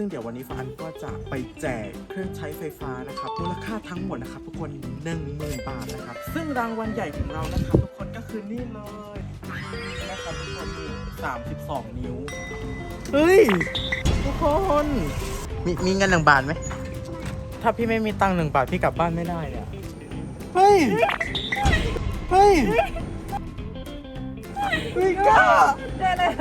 ซึ่งเดี๋ยววันนี้ฟ้าอันก็จะไปแจกเครื่องใช้ไฟฟ้านะครับมูลค่าทั้งหมดนะครับทุกคน 10,000 บาทนะครับ ซึ่งรางวัลใหญ่ของเรานะครับทุกคนก็คือนี่เลยนะครับทุกคนนี่32 นิ้ว เฮ้ย ทุกคนมีมีเงินหนึ่งบาทไหม ถ้าพี่ไม่มีตังค์หนึ่งบาท พี่กลับบ้านไม่ได้เนี่ย เฮ้ย เฮ้ย เฮ้ยกล้าได้เลย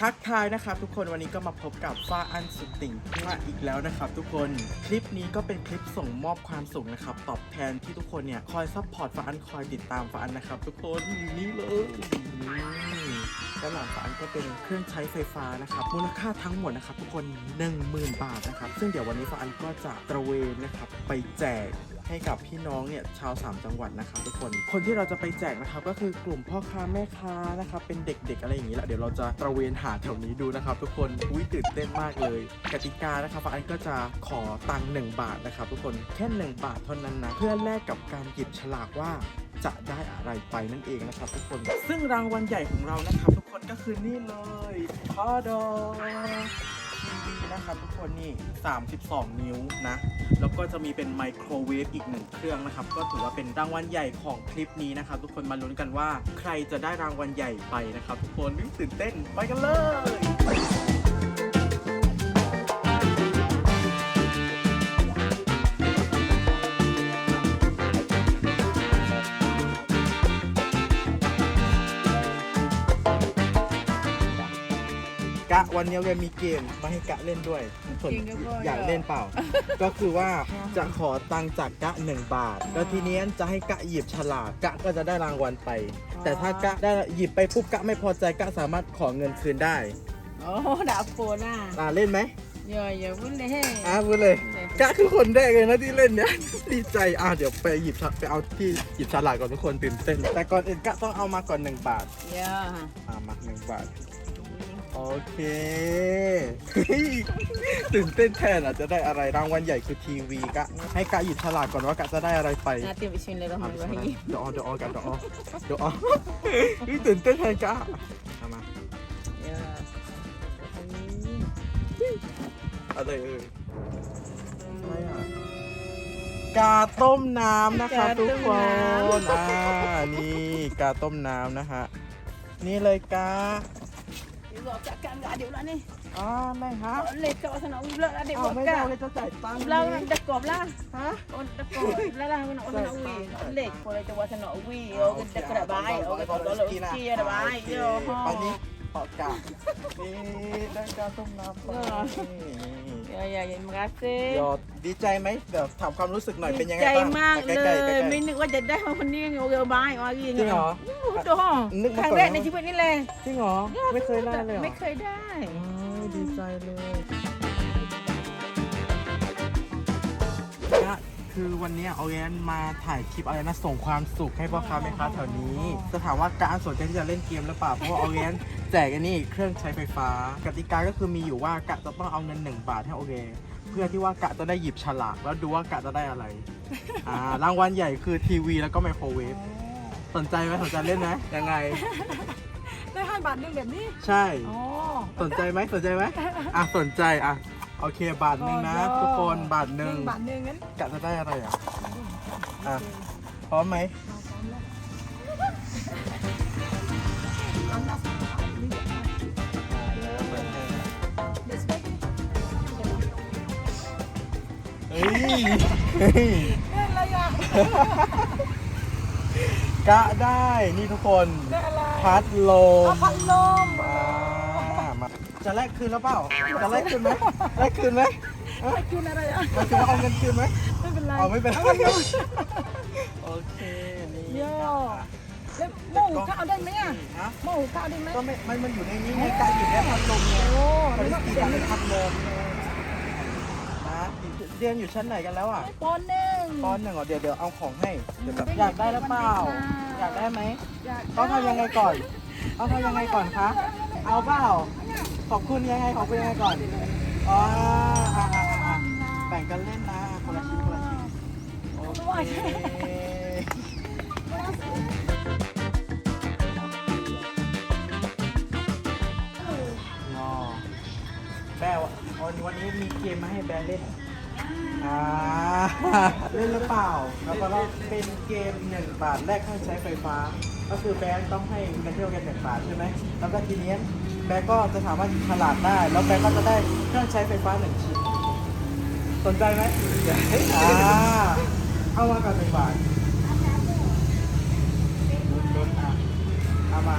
ทักทายนะครับทุกคนวันนี้ก็มาพบกับฟ้าอันสุดติ่งมาอีกแล้วนะครับทุกคนคลิปนี้ก็เป็นคลิปส่งมอบความสุขนะครับตอบแทนที่ทุกคนเนี่ยคอยซัพพอร์ตฟ้าอันคอยติดตามฟ้าอันนะครับ ทุกคนนี่เลยนี่ด้านหลังฟ้าอันก็เป็นเครื่องใช้ไฟฟ้านะครับมูลค่าทั้งหมดนะครับทุกคน 10,000 บาทนะครับ ซึ่งเดี๋ยววันนี้ฟ้าอันก็จะตระเวนนะครับไปแจก ให้กับพี่น้องเนี่ยชาว 3 จังหวัดนะครับทุกคน คนที่เราจะไปแจกนะครับก็คือกลุ่มพ่อค้าแม่ค้านะครับเป็นเด็กๆอะไรอย่างนี้แหละเดี๋ยวเราจะตระเวนหาแถวนี้ดูนะครับ ทุกคนอุ้ยตื่นเต้นมากเลย กติกานะครับฟ้าอันก็จะขอตังค์1บาทนะครับทุกคนแค่ 1 บาทเท่านั้นนะเพื่อแลกกับการหยิบฉลากว่าจะได้อะไรไปนั่นเองนะครับ ทุกคน ซึ่งรางวัลใหญ่ของเรานะครับ ทุกคนก็คือนี่เลยพอดอ วีนะครับทุกคนนี่ 32 นิ้วนะ แล้วก็จะมีเป็นไมโครเวฟอีกหนึ่งเครื่องนะครับ ก็ถือว่าเป็นรางวัลใหญ่ของคลิปนี้นะครับ ทุกคนมาลุ้นกันว่าใครจะได้รางวัลใหญ่ไปนะครับ ทุกคนตื่นเต้นไปกันเลย วันนี้เรียนมีเกมมาให้กะเล่นด้วยส่วนจริงก็พออยากเล่นเปล่า ก็คือว่าจะขอตังค์จากกะหนึ่งบาท แล้วทีนี้จะให้กะหยิบฉลากกะก็จะได้รางวัลไป แต่ถ้ากะได้หยิบไปปุ๊บกะไม่พอใจกะสามารถขอเงินคืนได้โอ้ดาบโฟน่ะอ่าเล่นไหมอย่าอย่าวุ่นเลยเฮ้อ่าพูดเลยกะคือคนแรกเลยนะที่เล่นเนี้ยดีใจอ่าเดี๋ยวไปหยิบฉลากไปเอาที่หยิบฉลากก่อนทุกคนตื่นเต้นแต่ก่อนอื่นกะต้องเอามาก่อนหนึ่งบาทอย่าอ่ามาหนึ่งบาท โอเคเฮ้ยตื่นเต้นแทนอะจะได้อะไรรางวัลใหญ่คือทีวีกะให้กะหยิบฉลากก่อนว่ากะจะได้อะไรไป นาติบิชินเลยเราอะทำไว้ให้เดี๋ยวออเดี๋ยวออกะเดี๋ยวออเดี๋ยวออเฮ้ยตื่นเต้นแทนกะเอามาอย่าอะไรเอ่ยอะไรอะกาต้มน้ำนะครับทุกคนอ่านี่กาต้มน้ำนะฮะนี่เลยกา เดี๋ยวจัดการกับเดี๋ยวแล้วนี่อ่าไม่ฮะเล็กก็สนองเลิกเดี๋ยวเอาบอกไม่กัได้นเลยจะจ่ายตังค์เราจะกบล่ะฮะโอ้ตะกบแล้วล่ะมันเอาสนองวีเล็กคนเลยจะว่าสนองวีโอ้ก็จะกระบายโอ้ก็ตัวเราขี้กระบายโอ้โหไปนี้ขอกานี่ได้การต้มน้ำไป อย่าอย่าอย่ามาเซ่ยอดดีใจไหมเดี๋ยวถามความรู้สึกหน่อยเป็นยังไงใจบ้างมากเลล้ๆใกย ๆ ไม่นึกว่าจะได้มาคนนี้โอ้ยบายอะไรอย่างจริงเหรอ โอ้โหนึกมารั้งก่อนแรกในชีวิตนี่เลยจริงเหรอ ไม่เคยได้เลยเหรอไม่เคยได้อ้ยดีใจเลย คือวันนี้เอาแอนมาถ่ายคลิปอะไรนะส่งความสุขให้พ่อค้าแม่ค้าแถวนี้จะถามว่าการสนใจที่จะเล่นเกมหรือเปล่าเพราะว่าเอาแอนแจกอันนี้เครื่องใช้ไฟฟ้า กติกาก็คือมีอยู่ว่ากะจะต้องเอาเงิน 1 บาทให้โอเคเพื่อที่ว่ากะจะได้หยิบฉลากแล้วดูว่ากะจะได้อะไรอ่ารางวัลใหญ่คือทีวีแล้วก็ไมโครเวฟสนใจไหมสนใจเล่นไหมยังไงได้ห้าบาทนึงแบบนี้ ใช่อ๋อสนใจไหมสนใจไหมอะสนใจอะ โอเคบาทหนึ่งนะโอ้โหทุกคนบาทหนึ่งบาทนึงงั้นกะจะได้อะไรอะอะพร้อมไหมเฮ้ยเฮ้ยได้อะไรอะกะได้นี่ทุกคน ได้อะไรพัดลมพัดลมมามา จะแลกคืนแล้วเปล่า จะแลกคืนไหมแลกคืนไหมไปกินอะไรอะมาคือว่าเอาเงินคืนไหมไม่เป็นไรอ๋อไม่เป็นไรโอเคนี่โย่แล้วหม้อหุงข้าวได้ไหมอะฮะหม้อหุงข้าวได้ไหมก็ไม่มันมันอยู่ในนี้ไงการอยู่ในพัดลมไงโอ้ปนี่ริก็สกีเดี๋ยกาวรนี้เป็นพัดลมไงนะเรียนอยู่ชั้นไหนกันแล้วอะปอนหนึ่งปหนึ่งเหรอเดี๋ยวเดี๋ยวเอาของให้เดี๋ยวแบบอยากได้หรือเปล่า อยากได้ไหมอยากต้องทำยังไงก่อนต้องทำยังไงก่อนคะเอาเปล่า ขอบคุณยังไงขอบคุณยังไงก่อนอ๋ออะอะอะอะแบ่งกันเล่นนะคนละชิ้นคนละชิ้นโอเคงอแม่วันวันนี้มีเกมมาให้แบร์เล่น อ่าเล่นหรือเปล่า แล้วก็เป็นเกมหนึ่งบาทแลกเครื่องใช้ไฟฟ้า ก็คือแบร์ต้องให้เงินเที่ยวกันหนึ่งบาทใช่ไหม แล้วก็ทีนี้ แบร์ก็จะสามารถหยิบฉลากได้ แล้วแบร์ก็จะได้เครื่องใช้ไฟฟ้าหนึ่งชิ้น สนใจไหมอ่าเอามากันหนึ่งบาทลุ้นๆอะเอามา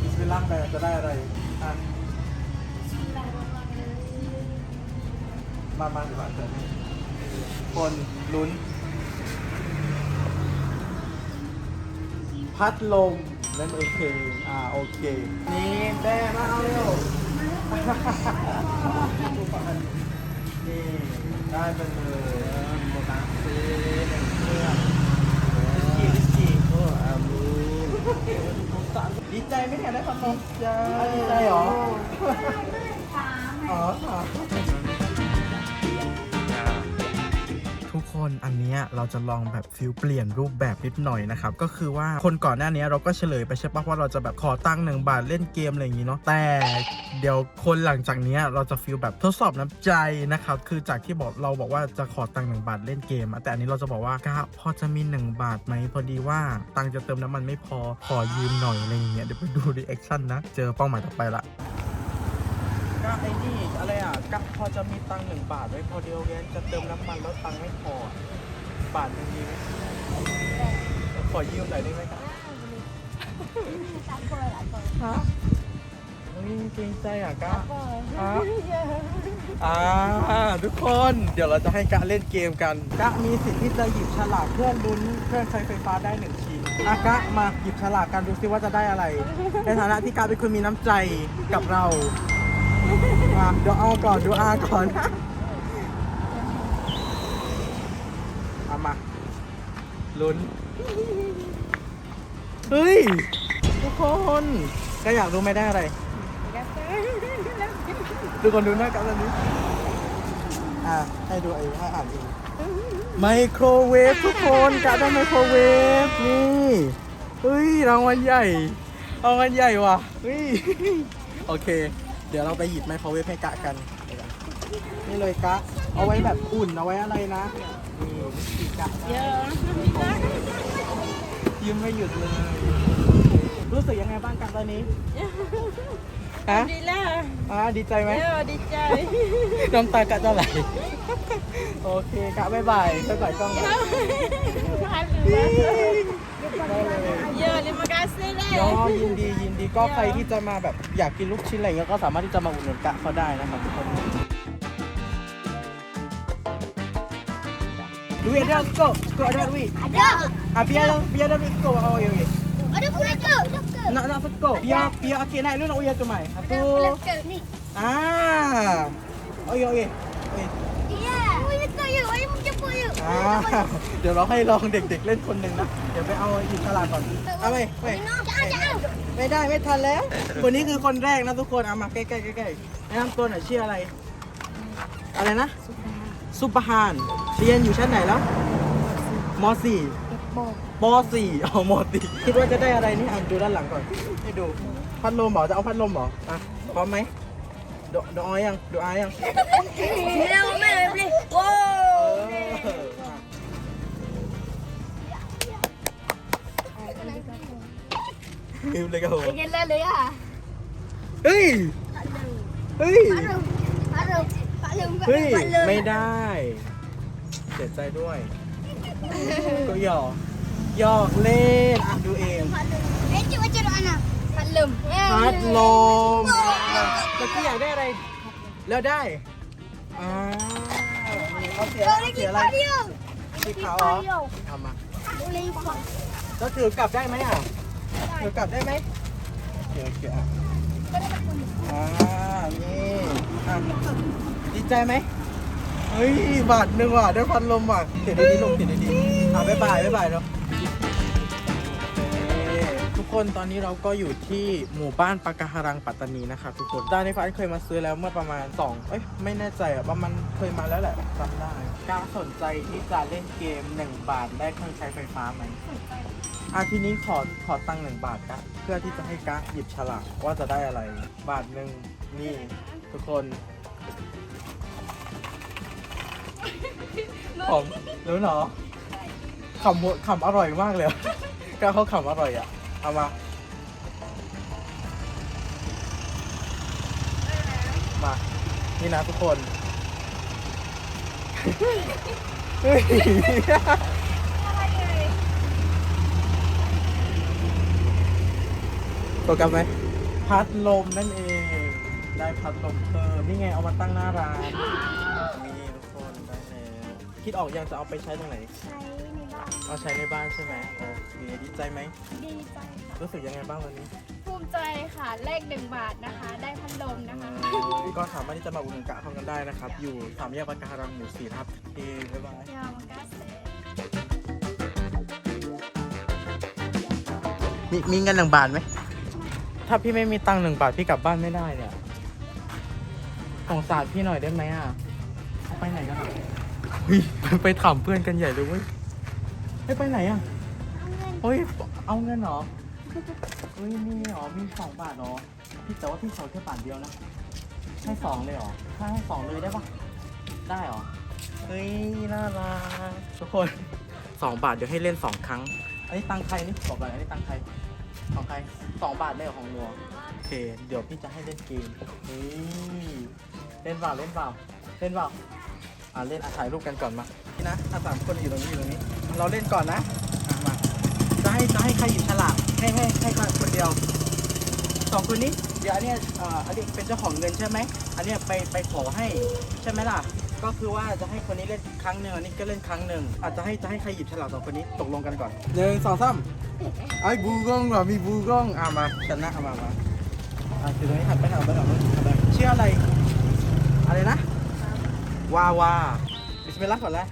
บิสมิลลาห์แบจะได้อะไรอะมามาดีกว่าเถอะคนลุ้น พัดลม นั่นโอเคอ่าโอเค นี่แม่มาเอาเร็วนี่ได้ไปเลยโบนัสซื้อหนึ่งเครื่องดิสกีดิสกีโอ้อามีดีใจไหมเนี่ยได้พัดลมใจดีใจเหรอ อ๋อค่ะ คนอันเนี้ยเราจะลองแบบฟิลเปลี่ยนรูปแบบนิดหน่อยนะครับ ก็คือว่าคนก่อนหน้านี้เราก็เฉลยไปใช่ปะว่าเราจะแบบขอตั้งหนึ่งบาทเล่นเกมอะไรอย่างงี้เนาะแต่เดี๋ยวคนหลังจากนี้เราจะฟิลแบบทดสอบน้ำใจนะครับคือจากที่บอกเราบอกว่าจะขอตังหนึ่งบาทเล่นเกมแต่อันนี้เราจะบอกว่ากะพอจะมีหนึ่งบาทไหมพอดีว่าตังจะเติมน้ำมันไม่พอขอยืมหน่อยอะไรอย่างเงี้ยเดี๋ยวไปดูรีแอคชั่นนะ เจอเป้าหมายต่อไปละ ก็ไอ้นี่อะไรอะก็พอจะมีตังค์หนึ่งบาทไว้พอเดียวแกจะเติมน้ำมันแล้วตังค์ไม่พอ บาทหนึงดีไหมขอยืมหน่อยได้ไหมครับฮะเฮ้ยเกรงใจอะก้าฮะอ่าทุกคนเดี๋ยวเราจะให้กะเล่นเกมกันกะมีสิทธิ์ที่จะหยิบฉลากเพื่อลุ้นเครื่องใช้ไฟฟ้าได้หนึ่งชิ้นอากะมาหยิบฉลากกันดูซิว่าจะได้อะไร ในฐานะที่กะเป็นคนมีน้ำใจกับเรา มาดี๋ยวเอาก่อนดูอาก่อนเอามาลุ้น เฮ้ย ทุกคนก็อยากรู้ไหม่ได้อะไร ทุกคนดูหน้ากันแล้วนี้อะให้ดูไอ้ให้อ่านเองไมโครเวฟทุกคนกะได้ไมโครเวฟนี่เฮ้ยรางวัลใหญ่รางวัลใหญ่ว่ะเฮ้ยโอเค เดี๋ยวเราไปหยิบไมโครเวฟให้กะกันเดี๋ยวก่อนนี่เลยกะ เอาไว้แบบอุ่นเอาไว้อะไรนะนี่วิธีกะยิ้มไม่หยุดเลย รู้สึกยังไงบ้างกันตอนนี้ฮะดีแล้วอ่าดีใจไหมเออดีใจ น้ำตากะจะไหล โอเคกะบ๊ายบายบ๊ายบายกล้องหน่อยได้ เยอะเลยมากาซีเลยเนาะยินดียินดีก็ใครที่จะมาแบบอยากกินลูกชิ้นอะไรเงี้ยก็สามารถที่จะมาอุดหนุนกะเขาได้นะครับทุกคนดูเอ็ดเดอร์สโกสโกเดอร์วี Ada. อะเปียร์เปียร์เดอร์วีสโกเอาโอเค Ada pelaka. nak nak seko biar biar okey naik dulu nak uya tu mai satu Pelaka ni. ah oh ya เดี๋ยวเราให้ลองเด็กๆเล่นคนหนึ่งนะ เดี๋ยวไปเอาหยิบฉลากก่อน เอาไปไป Jangan, jangan. ไม่ได้ไม่ทันแล้ว คนนี้คือคนแรกนะทุกคน เอามาใกล้ๆใกล้ๆแนะนำตัวหน่อยชื่ออะไร อะไรนะซุปเปอร์ฮานเรียนอยู่ชั้นไหนแล้วม .4 ป .4 อ๋อม .4 คิดว่าจะได้อะไรนี่อ่านดูด้านหลังก่อน ให้ดู พัดลมเหรอ จะเอาพัดลมเหรออะพร้อมไหมดูดูออยังดูอายัง Bila mana boleh. Wow. ฮิวเลย ลืมเลยครับผม Jalan le ya. เฮ้ยเฮ้ย Parum. Parum. Parum. เฮ้ยไม่ได้เสียใจด้วยก็หยอกหยอกเล่นอะดูเอง Eh, cik baca doa anak. Parum. พัดลมตะกี้อยากได้อะไร แล้วได้อ่าเขาเสียเขาเสียอะไรสีขาวเหรอเอามา Boleh ikut. แล้วถือกลับได้ไหมอะ ถือกลับได้ไหมโอเคโอเคอะอ่านี่อะดีใจไหมเฮ้ยบาทหนึ่งว่ะได้พัดลมว่ะเดี๋ยวดีๆลงเดี๋ยวดีๆอะบ๊ายบายบ๊ายบายเนาะทุกคนตอนนี้เราก็อยู่ที่หมู่บ้านปากาฮารังปัตตานีนะครับทุกคนด้านนี้ฟ้านเคยมาซื้อแล้วเมื่อประมาณ 2 เอ้ยไม่แน่ใจอะประมาณเคยมาแล้วแหละจำได้กล้าสนใจที่จะเล่นเกม 1 บาทได้เครื่องใช้ไฟฟ้าไหม อาทีนี้ขอขอตังค์หนึ่งบาทกะเพื่อที่จะให้กะหยิบฉลากว่าจะได้อะไร บาทหนึ่งนี่ ทุกคนผมรู้เนาะขำหมดขำอร่อยมากเลยอะก้าวเขาขำอร่อยอะ เอามา มา นี่นะทุกคน เฮ้ยโปรแกรมไหมพัดลมนั่นเอง ได้พัดลมเพิ่มนี่ไงเอามาตั้งหน้าร้านนี่ทุกคนได้แล้วคิดออกยังจะเอาไปใช้ตรงไหน ใช้ในบ้านเอาใช้ในบ้านใช่ไหมโอเคดีใจไหมดีใจค่ะรู้สึกยังไงบ้างวันนี้ภูมิใจค่ะเลขหนึ่งบาทนะคะ ได้พัดลมนะคะ ก็สามารถที่จะมาอุดหนุนกะเข้ากันได้นะครับ อยู่สามแยกปากการังหมู่สี่นะครับโอเคบ๊ายบาย ยาวมันก็เสร็จ มีมีเงินหนึ่งบาทไหม ถ้าพี่ไม่มีตังค์หนึ่งบาทพี่กลับบ้านไม่ได้เนี่ยสงสารพี่หน่อยได้ไหมอะเอาไปไหนกันอะเฮ้ยไปถามเพื่อนกันใหญ่เลยเว้ยเฮ้ยไปไหนอะเฮ้ยเอาเงินเหรอเฮ้ยมีเหรอมีสองบาทเหรอพี่แต่ว่าพี่ขอแค่บาทเดียวนะให้สองเลยเหรอถ้าให้สองเลยได้ปะได้เหรอเฮ้ยน่ารักทุกคนสองบาทเดี๋ยวให้เล่นสองครั้งอันนี้ตังค์ใครนี่บอกก่อนอันนี้ตังค์ใครของใคร สองบาทได้ของนัวโอเค เดี๋ยวพี่จะให้เล่นเกมเฮ้ยเล่นเปล่าเล่นเปล่าเล่นเปล่าอ่าเล่นอะถ่ายรูปกันก่อนมานี่นะถ้าสามคนอยู่ตรงนี้อยู่ตรงนี้ เราเล่นก่อนนะอะมาจะให้จะให้ใครหยิบฉลากให้ให้ให้คนเดียวสองคนนี้เดี๋ยวอันเนี้ยเอ่ออันนี้เป็นเจ้าของเงินใช่ไหมอันเนี้ยไปไปขอให้ใช่ไหมล่ะ ก็คือว่าจะให้คนนี้เล่นครั้งหนึ่งอันนี้ก็เล่นครั้งหนึ่งอาจจะให้จะให้ใครหยิบฉลากสองคนนี้ตกลงกันก่อนหนึ่งสองสามไอ้บูกล้องเหรอมีบูกล้องอะมาชนะเอามามาอะคือตรงนี้หันไปทางไปทางนู้นหันไปชื่ออะไร อะไรนะวาวาบิสมิลลาห์ก่อนแล้ว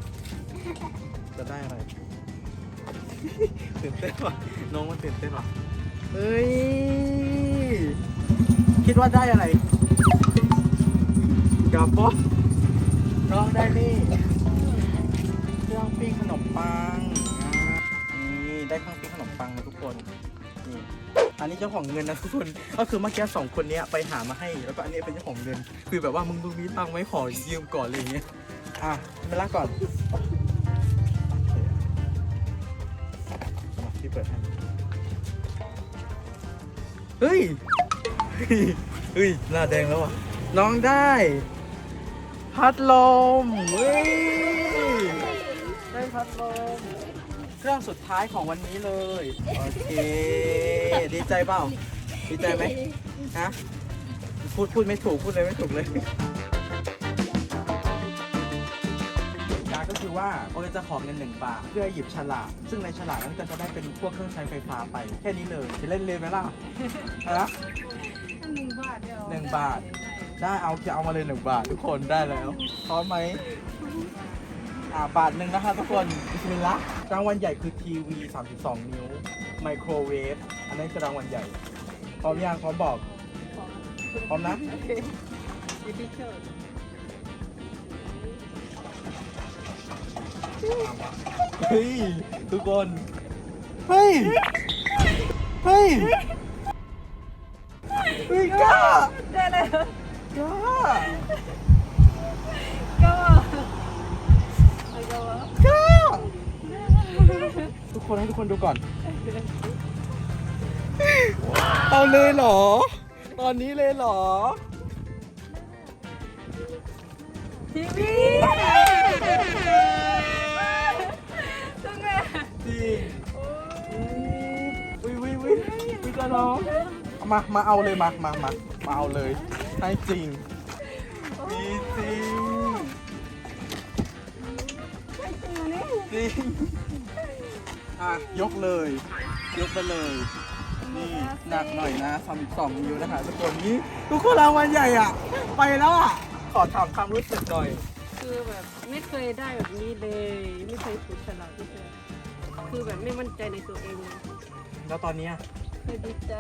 จะได้อะไรตื่นเต้นว่ะน้องมันตื่นเต้นว่ะเฮ้ยคิดว่าได้อะไรกับป๊อ น้องได้นี่เครื่องปิ้งขนมปังนี่ได้เครื่องปิ้งขนมปังนะทุกคนนี่อันนี้เจ้าของเงินนะทุกคนก็คือเมื่อกี้สองคนเนี้ยไปหามาให้แล้วก็อันนี้เป็นเจ้าของเงิน คือแบบว่ามึงมึงมีตังค์ไหมขอยืมก่อนอะไรอย่างเงี้ยอะไม่ละก่อนมาพี่เปิดให้เฮ้ยเฮ้ยเฮ้ยหน้าแดงแล้วอะน้องได้ พัดลมเฮ้ยได้พัดลม เครื่องสุดท้ายของวันนี้เลย โอเค ดีใจเปล่า ดีใจไหมฮะพูดพูดไม่ถูกพูดเลยไม่ถูกเลยการก็คือว่าโอเลจะขอเงินหนึ่งบาทเพื่อหยิบฉลากซึ่งในฉลากนั้นก็จะได้เป็นพวกเครื่องใช้ไฟฟ้าไป แค่นี้เลยจะเล่นเลยไหมล่ะฮะหนึ่งบาทเดียวหนึ่งบาท ได้เอาจะเอามาเลยหนึ่งบาททุกคนได้แล้วพร้อมไหมอ่าบาทหนึ่งนะคะทุกคนบิสมิลลาห์รางวัลใหญ่คือทีวี 32 นิ้ว ไมโครเวฟอันนั้นคือรางวัลใหญ่พร้อมยังพร้อมบอกพร้อมนะดิจิทัลเฮ้ยทุกคนเฮ้ยเฮ้ยเฮ้ยกล้าได้เลย กล้าก็ไอ้ก็ว่ากล้าทุกคนให้ทุกคนดูก่อน เอาเลยเหรอ ตอนนี้เลยเหรอทีวีตรงไหนจริงวิววิววิวิจะน้องเอามา มาเอาเลยมา มา มา มาเอาเลย ให้จริงดีจริงจริง อะ ยกเลย ยกไปเลย นี่หนักหน่อยนะสามสองนิ้วนะคะทุกคนนี่ทุกคนรางวัลใหญ่อะ ไปแล้วอะ ขอถามความรู้สึกหน่อย คือแบบไม่เคยได้แบบนี้เลย ไม่เคยถูกฉลากที่เคยคือแบบไม่มั่นใจในตัวเองเลยแล้วตอนเนี้ย ไม่ดีใจ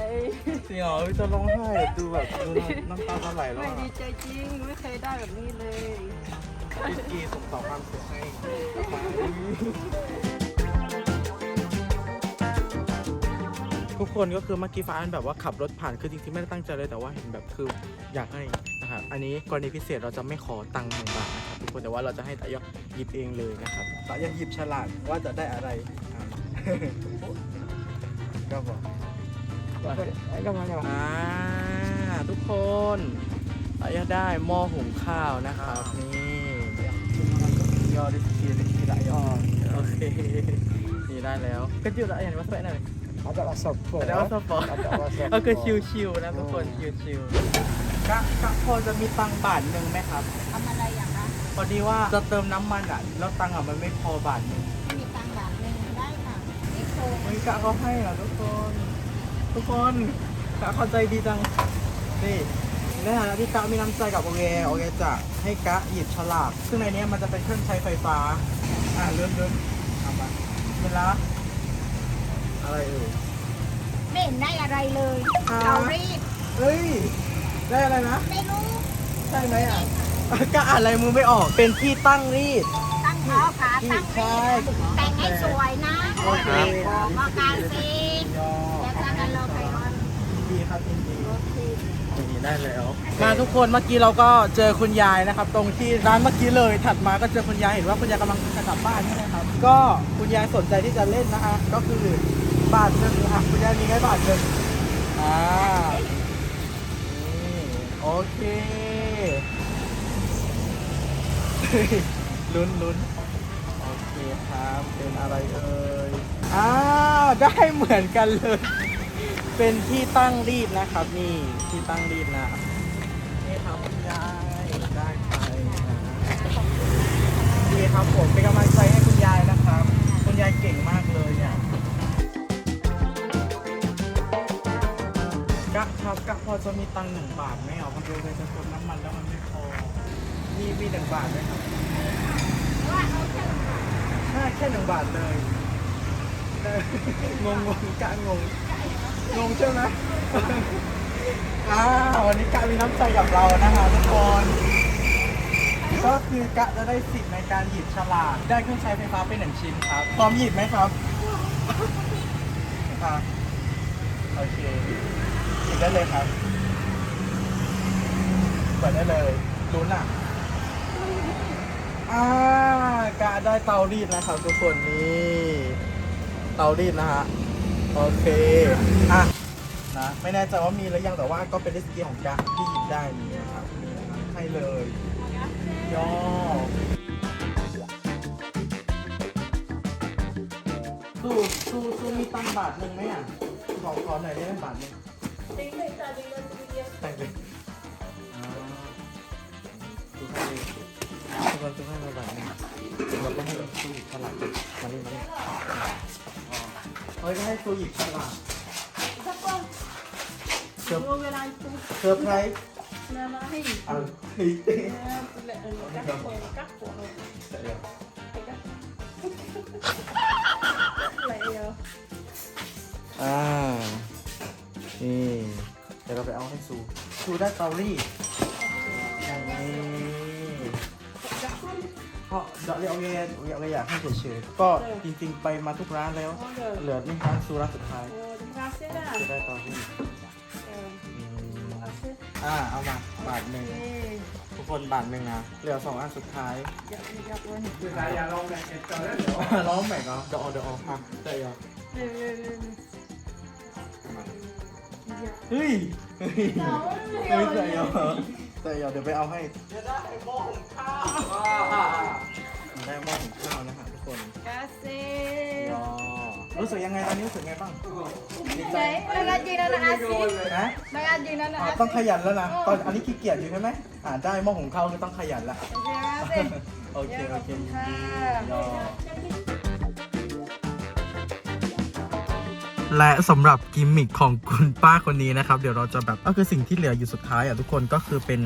จริงเหรอจะร้องไห้ดูแบบดูน้ำตาจะไหลแล้วไม่อะดีใจจริง ไม่เคยได้แบบนี้เลย พี่กีส่งต่อความสุขให้ทุกคนก็คือเมื่อกี้ฟ้าอันแบบว่าขับรถผ่านคือจริงๆไม่ได้ตั้งใจเลยแต่ว่าเห็นแบบคืออยากให้นะครับอันนี้กรณีพิเศษเราจะไม่ขอตังค์หนึ่งบาทนะครับทุกคนแต่ว่าเราจะให้ตายอหยิบเองเลยนะครับ ตายอหยิบฉลากว่าจะได้อะไรอะก็บอ กก็มาเนี่ยอ่าทุกคนตายอได้หม้อหุงข้าวนะครับ นี่ยอดิสกีดิสกีได้ยอโอเคนี่ได้แล้วก็จุดละอย่างว่าสวยหน่อย ada asap แต่ว่าสปอร์ต ada asap ก็คือชิวๆนะทุกคนชิวๆกะกะพอจะมีตังค์บาทหนึ่งไหมครับทำอะไรอย่างนั้นพอดีว่าจะเติมน้ำมันอะแล้วตังค์อะมันไม่พอบาทหนึ่งมีตังค์บาทหนึ่งได้ค่ะนี่โครงเฮ้ยกะเขาให้เหรอทุกคน ทุกคนกะเข้าใจดีจัง นี่ในฐานะที่กะมีน้ำใจกับโอเคโอเคจะให้กะหยิบฉลาก ซึ่งในนี้มันจะเป็นเครื่องใช้ไฟฟ้า อ่าเลื่อนเลื่อนเอามาเวลาอะไรเอ่ยไม่เห็นได้อะไรเลยอ่าเรารีบเฮ้ย ได้อะไรนะ ไม่รู้ใช่ไหมอะก็อ่านอะไรมือไม่ออก เป็นที่ตั้งรีด ตั้งเท้าขาตั้งรีบแต่งให้สวยนะโอเคบอกการสิ ยอ แล้วจะกันเราไปออน ดีครับยินดีดี ได้แล้ว มาทุกคนเมื่อกี้เราก็เจอคุณยายนะครับ ตรงที่ร้านเมื่อกี้เลย ถัดมาก็เจอคุณยายเห็นว่าคุณยายกำลังจะกลับบ้านใช่ไหมครับ ก็คุณยายสนใจที่จะเล่นนะฮะก็คือบาทหนึ่งอะคุณยายมีให้บาทหนึ่งอ่านี่โอเคลุ้นลุ้นโอเคครับเป็นอะไรเอ่ยอ้าวได้เหมือนกันเลย เป็นที่ตั้งรีดนะครับ นี่ที่ตั้งรีดนะนี่ครับคุณยายได้ไปนะดีครับผมเป็นกำลังใจให้คุณยายนะครับ คุณยายเก่งมากเลยเนี่ยกะครับกะพอจะมีตังค์หนึ่งบาทไหมเอาพอดีเลยจะเติมน้ำมันแล้วมันไม่พอมีมีหนึ่งบาทไหมครับใช่แค่หนึ่งบาทเลยงงงงกะงง งงใช่ไหมอ่าวันนี้กะมีน้ำใจกับเรานะคะทุกคน ก็คือกะจะได้สิทธิ์ในการหยิบฉลากได้เครื่องใช้ไฟฟ้าเป็นหนึ่งชิ้นครับ พร้อมหยิบไหมครับค่ะโอเคหยิบได้เลยครับ เปิดได้เลยลุ้นอะอ่ากะได้เตารีดนะครับทุกคนนี่ เตารีดนะฮะ โอเค อะ นะ ไม่แน่ใจว่ามีหรือยังแต่ว่าก็เป็นลิสกี้ของกะที่หยิบได้นี่นะครับนี่นะครับให้เลย ย่อ สู้สู้สู้มีตังค์บาทหนึ่งไหมอะขอขอหน่อยได้ไหมบาทหนึ่ง แต่งเลยอ่าสู้ให้เลยทุกคนสู้ให้มาบาทนึ่งเราก็ให้สู้ฉลากมานี่มานี่อ๋อ เฮ้ยก็ให้สู้หยิบฉลากเซอร์เซอร์ไพรส์เอาเฮ้ยเต้อ่านี่เดี๋ยวเราไปเอาให้ซูซูได้เตาลี่ เพราะเดี๋ยวเราเรียนเราอยากให้เฉยๆก็จริงๆไปมาทุกร้านแล้ว เหลือนี่ร้านซูร้านสุดท้าย จะได้เตาลี่อืมอ่าเอามาบาทหนึ่งทุกคนบาทหนึ่งนะเหลือสองอันสุดท้าย อย่าลองแบ่งกันแล้วลองแบ่งเหรอเดี๋ยวเอาเดี๋ยวเอาค่ะเดี๋ยวเอาเฮ้ยเฮ้ยเฮ้ยใส่เหรอ ใส่เหรอเดี๋ยวไปเอาให้จะได้หม้อหุงข้าวได้หม้อหุงข้าวนะครับทุกคนกาเซ่ยอรู้สึกยังไงตอนนี้รู้สึกไงบ้างดีใจไม่ไม่จริงนะนะอาซีนะไม่จริงนะนะอ่าอาซีต้องขยันแล้วนะตอนอันนี้ขี้เกียจอยู่ใช่ไหมอ่าได้หม้อหุงข้าวคือต้องขยันละโอเคโอเคยินดียอ และสำหรับกิมมิคของคุณป้าคนนี้นะครับ เดี๋ยวเราจะแบบก็คือสิ่งที่เหลืออยู่สุดท้ายอะทุกคนก็คือเป็น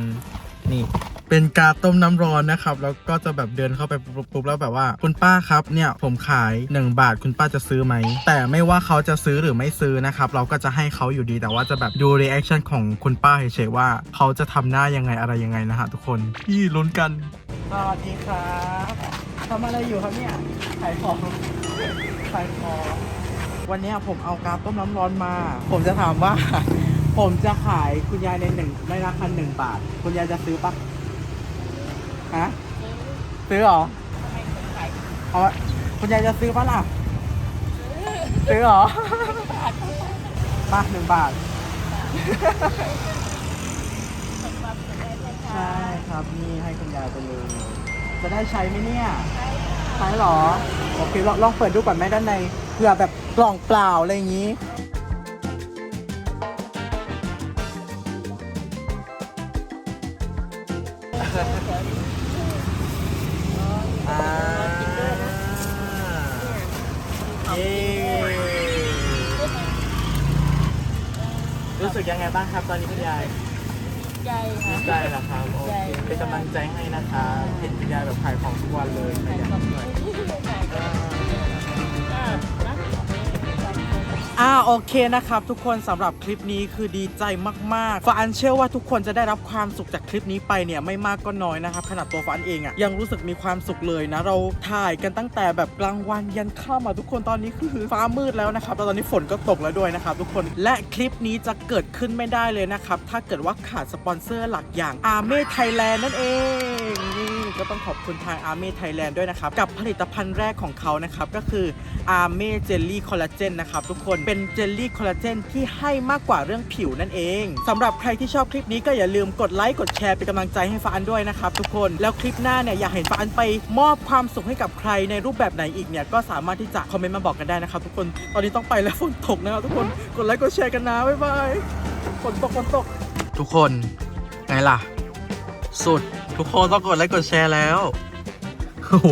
นี่เป็นกาต้มน้ำร้อนนะครับ แล้วก็จะแบบเดินเข้าไปปุ๊บแล้วแบบว่า คุณป้าครับเนี่ยผมขาย 1 บาทคุณป้าจะซื้อไหม แต่ไม่ว่าเขาจะซื้อหรือไม่ซื้อนะครับ เราก็จะให้เขาอยู่ดีแต่ว่าจะแบบดูรีแอคชั่นของคุณป้าเฉยๆว่าเขาจะทำหน้ายังไงอะไรยังไงนะฮะทุกคนพี่ลุ้นกันสวัสดีครับทำอะไรอยู่ครับเนี่ยขายของขายของ วันนี้ผมเอากาต้มน้ำร้อนมา ผมจะถามว่า ผมจะขายคุณยายในหนึ่งในราคาหนึ่งบาท คุณยายจะซื้อปะฮะซื้อเหรอเอาคุณยายจะซื้อปะล่ะ ซื้อเหรอปะหนึ่งบาท ใช่ครับนี่ให้คุณยายไปเลยจะได้ใช้ไหมเนี่ย ใช้หรอ โอเคลองลองเปิดดูก่อนไหมด้านในเผื่อแบบ กล่องเปล่าอะไรอย่างนี้ อ่าเย้รู้สึกยังไงบ้างครับตอนนี้คุณยายใจดีใจเหรอครับโอเคเป็นกำลังใจให้นะครับเห็นคุณยายแบบขายของทุกวันเลยขยันด้วย อ่าโอเคนะครับ ทุกคนสำหรับคลิปนี้คือดีใจมากๆฟาอันเชื่อว่าทุกคนจะได้รับความสุขจากคลิปนี้ไปเนี่ยไม่มากก็น้อยนะครับขนาดตัวฟาอันเองอะ่ะยังรู้สึกมีความสุขเลยนะ เราถ่ายกันตั้งแต่แบบกลางวันยันค่ำอะทุกคนตอนนี้คือฟ้ามืดแล้วนะครับแล้วตอนนี้ฝนก็ตกแล้วด้วยนะครับทุกคนและคลิปนี้จะเกิดขึ้นไม่ได้เลยนะครับถ้าเกิดว่าขาดสปอนเซอร์หลักอย่างอาเม่ไทยแลนด์นั่นเองนี่ ก็ต้องขอบคุณทางอาร์เม่ไทยแลนด์ด้วยนะครับ กับผลิตภัณฑ์แรกของเขานะครับ ก็คืออาร์เม่เจลลี่คอลลาเจนนะครับทุกคนเป็นเจลลี่คอลลาเจนที่ให้มากกว่าเรื่องผิวนั่นเองสำหรับใครที่ชอบคลิปนี้ก็อย่าลืมกดไลค์กดแชร์เป็นกำลังใจให้ฟ้าอันด้วยนะครับทุกคนแล้วคลิปหน้าเนี่ยอยากเห็นฟ้าอันไปมอบความสุขให้กับใครในรูปแบบไหนอีกเนี่ยก็สามารถที่จะคอมเมนต์มาบอกกันได้นะครับทุกคนตอนนี้ต้องไปแล้วฝนตกนะครับทุกคนกดไลค์กดแชร์กันนะบ๊ายบายฝนตกฝนตก ทุกคนไงล่ะ สุด ทุกคนต้องกดไลค์กดแชร์แล้ว โอ้โห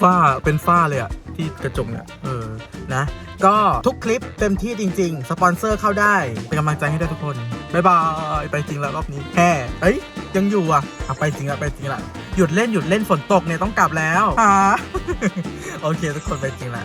ฝ้าเป็นฝ้าเลยอะที่กระจกเนี่ย เออ นะ ก็ทุกคลิปเต็มที่จริง ๆ สปอนเซอร์เข้าได้ เป็นกำลังใจให้ด้วยทุกคน บ๊ายบาย ไปจริงแล้วรอบนี้แค่เอ้ย ยังอยู่อะอะไปจริงละไปจริงละ หยุดเล่นหยุดเล่นฝนตกเนี่ยต้องกลับแล้วอ่าโอเคทุกคนไปจริงละ